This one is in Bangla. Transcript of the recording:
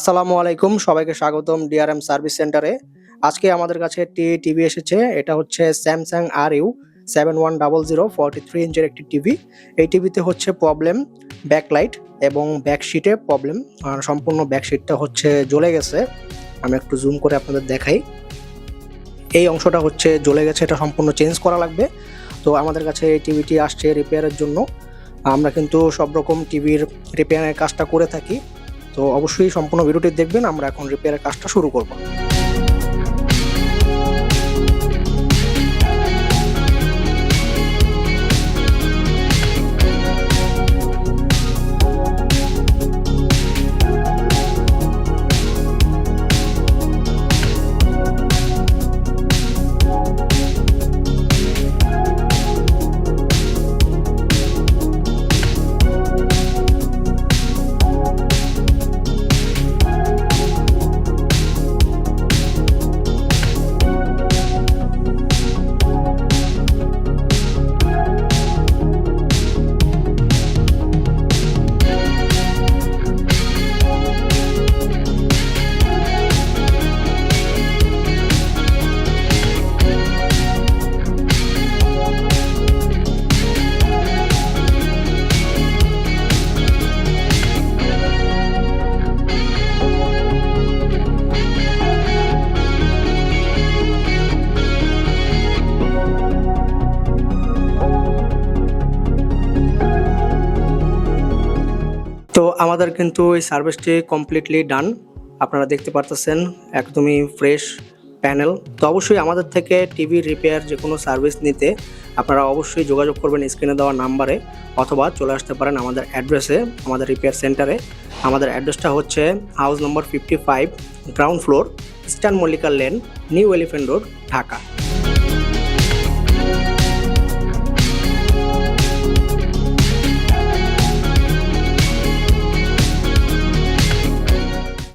আসসালামু আলাইকুম, সবাইকে স্বাগতম ডিআরএম সার্ভিস সেন্টারে। আজকে আমাদের কাছে একটি টিভি এসেছে, এটা হচ্ছে Samsung R U seven one double zero forty three ইঞ্চের একটি টিভি। এই টিভিতে হচ্ছে প্রবলেম, ব্যাকলাইট এবং ব্যাকশিটে প্রবলেম সম্পূর্ণ ব্যাকশিটটা হচ্ছে জ্বলে গেছে। আমি একটু জুম করে আপনাদের দেখাই। এই অংশটা হচ্ছে জ্বলে গেছে, এটা সম্পূর্ণ চেঞ্জ করা লাগবে। তো আমাদের কাছে এই টিভিটি আসছে রিপেয়ারের জন্য। আমরা কিন্তু সব রকম টিভির রিপেয়ারের কাজটা করে থাকি। তো অবশ্যই সম্পূর্ণ ভিডিওটি দেখবেন আমরা এখন রিপেয়ারের কাজটা শুরু করব। তো আমাদের কিন্তু এই সার্ভিসটি কমপ্লিটলি ডান আপনারা দেখতে পারতেছেন, একদমই ফ্রেশ প্যানেল তো অবশ্যই আমাদের থেকে টিভি রিপেয়ার যে কোনো সার্ভিস নিতে আপনারা অবশ্যই যোগাযোগ করবেন স্ক্রিনে দেওয়া নাম্বারে অথবা চলে আসতে পারেন আমাদের অ্যাড্রেসে আমাদের রিপেয়ার সেন্টারে আমাদের অ্যাড্রেসটা হচ্ছে house number fifty five ground floor eastern Mallika lane new elephant road Dhaka.